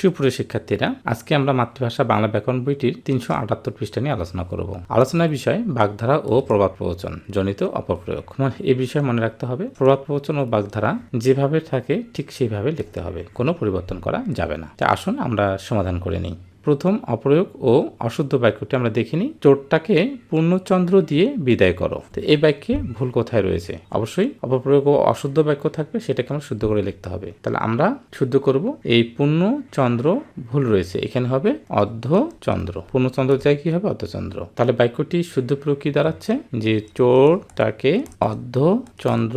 সুপ্রিয় শিক্ষার্থীরা, আজকে আমরা মাতৃভাষা বাংলা ব্যাকরণ বইটির তিনশো আটাত্তর পৃষ্ঠা নিয়ে আলোচনা করব। আলোচনার বিষয় বাগধারা ও প্রবাদ প্রবচন, জনিত অপপ্রয়োগ এ বিষয়ে মনে রাখতে হবে, প্রবাদ প্রবচন ও বাগধারা যেভাবে থাকে, ঠিক সেইভাবে লিখতে হবে। কোনো পরিবর্তন করা যাবে না। তা আসুন আমরা সমাধান করে নিই। প্রথম অপ্রয়োগ ও অশুদ্ধ বাক্যটি আমরা দেখিনি। চোরটাকে পূর্ণচন্দ্র দিয়ে বিদায় করো। তো এই বাক্যে ভুল কোথায় রয়েছে? অবশ্যই অপপ্রয়োগ ও অশুদ্ধ বাক্য থাকবে সেটাকে আমরা শুদ্ধ করে লিখতে হবে। তাহলে আমরা শুদ্ধ করব, এই পূর্ণচন্দ্র ভুল রয়েছে। এখানে হবে অর্ধচন্দ্র। পূর্ণচন্দ্র যায় কি হবে? অর্ধচন্দ্র। তাহলে বাক্যটি শুদ্ধ প্রয়োগ কি দাঁড়াচ্ছে? যে চোরটাকে অর্ধচন্দ্র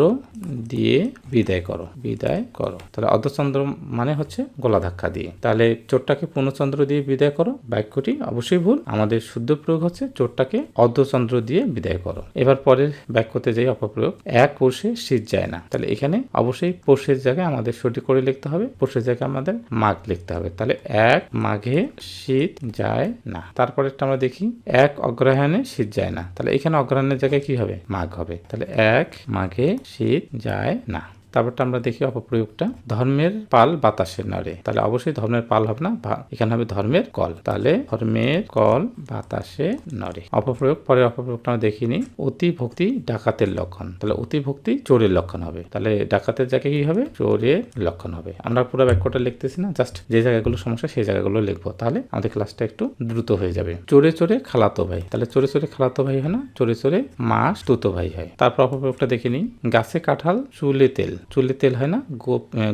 দিয়ে বিদায় করো। বিদায় করো। তাহলে অর্ধচন্দ্র মানে হচ্ছে গলা ধাক্কা দিয়ে। তাহলে চোরটাকে পূর্ণচন্দ্র দিয়ে বিদায় করো। বাক্যটি অবশ্যই ভুল। আমাদের শুদ্ধ প্রয়োগ হচ্ছে চোরটাকে অর্ধচন্দ্র দিয়ে বিদায় করো। এবার পরের বাক্যতে যাই অপপ্রয়োগ। এক পোষে শীত যায় না। তাহলে এখানে অবশ্যই পোষের জায়গায় আমাদের সঠিক করে লিখতে হবে। পোষের জায়গায় আমাদের মাঘ লিখতে হবে। তাহলে এক মাঘে শীত যায় না। তারপরেরটা আমরা দেখি, এক অগ্রহায়ণে শীত যায় না। তাহলে এখানে অগ্রহায়ণের জায়গায় কি হবে? মাঘ হবে। তাহলে এক মাঘে শীত যায় না। তারপরটা আমরা দেখি অপপ্রয়োগটা। ধর্মের পাল বাতাসে নড়ে। তাহলে অবশ্যই ধর্মের পাল হবে না এখানে হবে ধর্মের কল। তাহলে ধর্মের কল বাতাসে নড়ে। অপপ্রয়োগ পরে অপপ্রয়োগটা আমরা দেখিনি। অতি ভক্তি ডাকাতের লক্ষণ। তাহলে অতি ভক্তি চোরের লক্ষণ হবে। তাহলে ডাকাতের জায়গায় কি হবে? চোরের লক্ষণ হবে। আমরা পুরো বাক্যটা লিখতেছি না, জাস্ট যে জায়গাগুলো সমস্যা সেই জায়গাগুলো লিখব। তাহলে আমাদের ক্লাসটা একটু দ্রুত হয়ে যাবে। চোরে চোরে খালাতো ভাই। তাহলে চোরে চোরে খালাতো ভাই হয় না? চোরে চোরে মাস তুতো ভাই হয়। তারপর অপপ্রয়োগটা দেখে নিই গাছে কাঁঠাল, চুলে তেল। চুলে তেল হয় না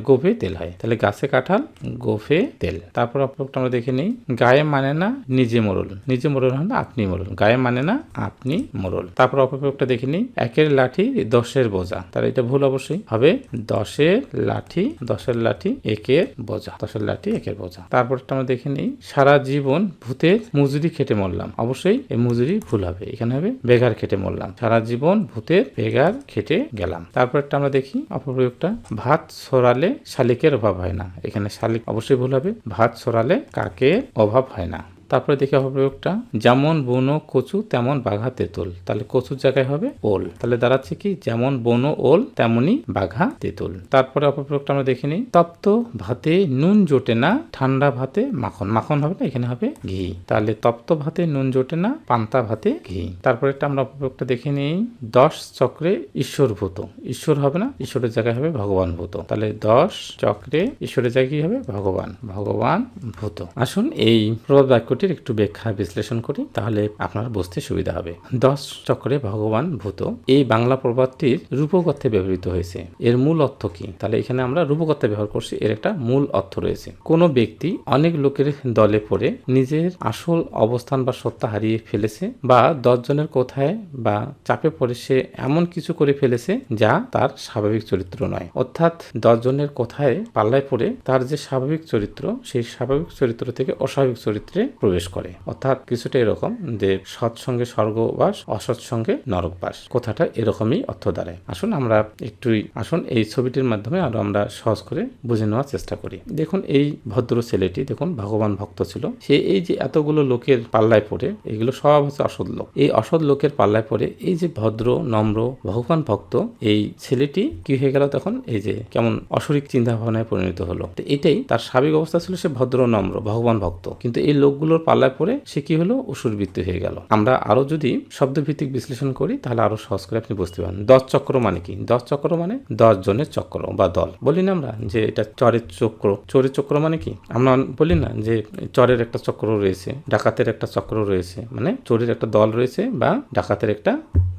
গোফে তেল হয়। তাহলে গাছে কাঁঠাল গোফে তেল। তারপর আমরা দেখে নিই। গায়ে মানে না নিজে মরল নিজে মরল হয় না আপনি মরল গায়ে মানে না আপনি মরল তারপর অপপ্রয়োগটা দেখে নিই। একের লাঠি দশের বোঝা। তাহলে এটা ভুল অবশ্যই। হবে দশের লাঠি দশের লাঠি একের বোঝা। দশের লাঠি একের বোঝা। তারপরটা আমরা দেখে নিই। সারা জীবন ভূতের মজুরি খেটে মরলাম। অবশ্যই এই মজুরি ভুল হবে। এখানে হবে বেগার খেটে মরলাম। সারা জীবন ভূতের বেগার খেটে গেলাম। তারপরটা আমরা দেখি। অপপ্রয়োগটা ভাত সরালে শালিকের অভাব হয় না। এখানে শালিক অবশ্যই ভুল হবে। ভাত সরালে কাকের অভাব হয় না। তারপরে দেখি অপপ্রয়োগটা। যেমন বনো, কচু, তেমন বাঘা তেঁতুল তাহলে কচুর জায়গায় হবে ওল। তাহলে দাঁড়াচ্ছে কি? যেমন বনো, ওল, তেমনি বাঘা তেঁতুল তারপরে অপপ্রয়োগটা আমরা দেখে নিই। তপ্ত ভাতে নুন জোটে না, ঠান্ডা ভাতে মাখন। মাখন হবে না, এখানে হবে ঘি। তাহলে তপ্ত ভাতে নুন জোটে না, পান্তা ভাতে ঘি। তারপরে একটা আমরা অপপ্রয়োগটা দেখে নিই। দশ চক্রে ঈশ্বর ভূত। ঈশ্বর হবে না, ঈশ্বরের জায়গায় হবে ভগবান ভূত। তাহলে দশ চক্রে ঈশ্বরের জায়গায় কি হবে? ভগবান। ভগবান ভূত। আসুন এই প্রবাদ বাক্যটির একটু ব্যাখ্যা বিশ্লেষণ করি, তাহলে আপনার বুঝতে সুবিধা হবে। দশ চক্রে ভগবান ভূত, এই বাংলা প্রবাদটির রূপকথ্যে ব্যবহৃত হয়েছে। এর মূল অর্থ কি? তাহলে এখানে আমরা রূপকথ্যে ব্যবহার করছি, এর একটা মূল অর্থ রয়েছে। কোনো ব্যক্তি অনেক লোকের দলে পড়ে নিজের আসল অবস্থান বা সত্তা হারিয়ে ফেলেছে বা দশজনের কোথায় বা চাপে পড়ে সে এমন কিছু করে ফেলেছে যা তার স্বাভাবিক চরিত্র নয়। অর্থাৎ দশজনের কোথায় পাল্লায় পড়ে তার যে স্বাভাবিক চরিত্র, সেই স্বাভাবিক চরিত্র থেকে অস্বাভাবিক চরিত্রে প্রবেশ করে। অর্থাৎ কিছুটা এরকম যে সৎসঙ্গে স্বর্গবাস অসৎসঙ্গে নরকবাস। কথাটা এরকমই অর্থ দাঁড়ায়। আসুন আমরা একটু আসুন এই ছবিটির মাধ্যমে আরও আমরা সহজ করে বুঝে নেওয়ার চেষ্টা করি। দেখুন এই ভদ্র ছেলেটি, দেখুন ভগবান ভক্ত ছিল। সে এই যে এতগুলো লোকের পাল্লায় পড়ে, এগুলো সব হচ্ছে অসৎ লোক। এই অসৎ লোকের পাল্লায় পড়ে এই যে ভদ্র, নম্র, ভগবান ভক্ত, এই ছেলেটি কি হয়ে গেল তখন? এই যে কেমন অসরিক চিন্তা ভাবনায় পরিণত হলো। এটাই তার স্বাভাবিক অবস্থা ছিল সে ভদ্র, নম্র, ভগবান ভক্ত। কিন্তু এই লোকগুলোর পাল্লায় পড়ে সে কি হলো? অসুরবৃত্তি হয়ে গেল। আমরা আরও যদি শব্দভিত্তিক বিশ্লেষণ করি, তাহলে আরও সহজ করে আপনি বুঝতে পারেন দশ চক্র মানে কি? দশ চক্র মানে দশ জনের চক্র বা দল। বলি না আমরা যে এটা চরের চক্র। চরের চক্র মানে কি? আমরা বলি না যে চরের একটা চক্র রয়েছে, ডাকাতের একটা চক্র রয়েছে মানে চোরের একটা দল রয়েছে বা ডাকাতের একটা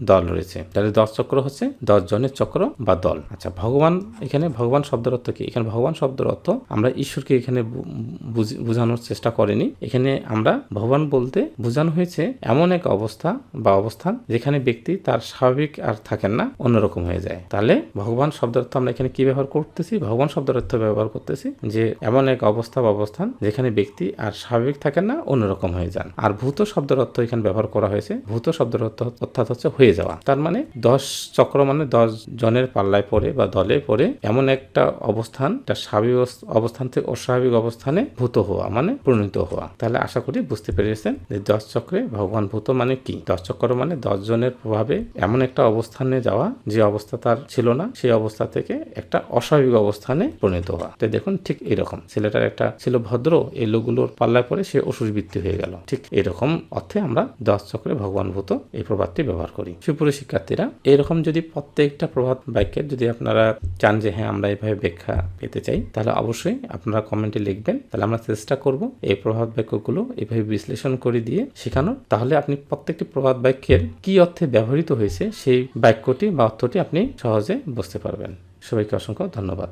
দল রয়েছে। তাহলে দশ চক্র হচ্ছে দশ জনের চক্র বা দল। আচ্ছা ভগবান এখানে, ভগবান শব্দের অর্থ কি? এখানে ভগবান শব্দের অর্থ আমরা ঈশ্বরকে এখানে বোঝানোর চেষ্টা করেনি। এখানে আমরা ভগবান বলতে বোঝানো হয়েছে এমন এক অবস্থা বা অবস্থান যেখানে ব্যক্তি তার স্বাভাবিক আর থাকেন না, অন্যরকম হয়ে যায়। তাহলে ভগবান শব্দের অর্থ আমরা এখানে কি ব্যবহার করতেছি? ভগবান শব্দের অর্থ ব্যবহার করতেছি যে এমন এক অবস্থা বা অবস্থান যেখানে ব্যক্তি আর স্বাভাবিক থাকেন না, অন্যরকম হয়ে যান। আর ভূত শব্দের অর্থ এখানে ব্যবহার করা হয়েছে। ভূত শব্দের অর্থ, অর্থাৎ হচ্ছে হয়ে হয়ে যাওয়া। তার মানে দশ চক্র মানে দশ জনের পাল্লায় পড়ে বা দলে পড়ে এমন একটা অবস্থান, একটা স্বাভাবিক অবস- অবস্থান থেকে অস্বাভাবিক অবস্থানে ভূত হওয়া মানে পরিণত হওয়া। তাহলে আশা করি বুঝতে পেরেছেন যে দশ চক্রে ভগবান ভূত মানে কি? দশ চক্র মানে দশ জনের প্রভাবে এমন একটা অবস্থানে যাওয়া, যে অবস্থা তার ছিল না, সেই অবস্থা থেকে একটা অস্বাভাবিক অবস্থানে পরিণত হওয়া। তো দেখুন ঠিক এরকম। ছেলেটার একটা ছিল ভদ্র, এই লোকগুলোর পাল্লায় পরে সে অসুরবৃত্তি হয়ে গেল। ঠিক এরকম অর্থে আমরা দশ চক্রে ভগবান ভূত এই প্রবাদটি ব্যবহার করি। সুপুরি শিক্ষার্থীরা, এরকম যদি প্রত্যেকটা প্রভাত বাক্যের যদি আপনারা চান যে হ্যাঁ আমরা এইভাবে ব্যাখ্যা পেতে চাই, তাহলে অবশ্যই আপনারা কমেন্টে লিখবেন। তাহলে আমরা চেষ্টা করব এই প্রভাত বাক্যগুলো এইভাবে বিশ্লেষণ করে দিয়ে শেখানোর। তাহলে আপনি প্রত্যেকটি প্রভাত বাক্যের কি অর্থে ব্যবহৃত হয়েছে, সেই বাক্যটি বা অর্থটি আপনি সহজে বুঝতে পারবেন। সবাইকে অসংখ্য ধন্যবাদ।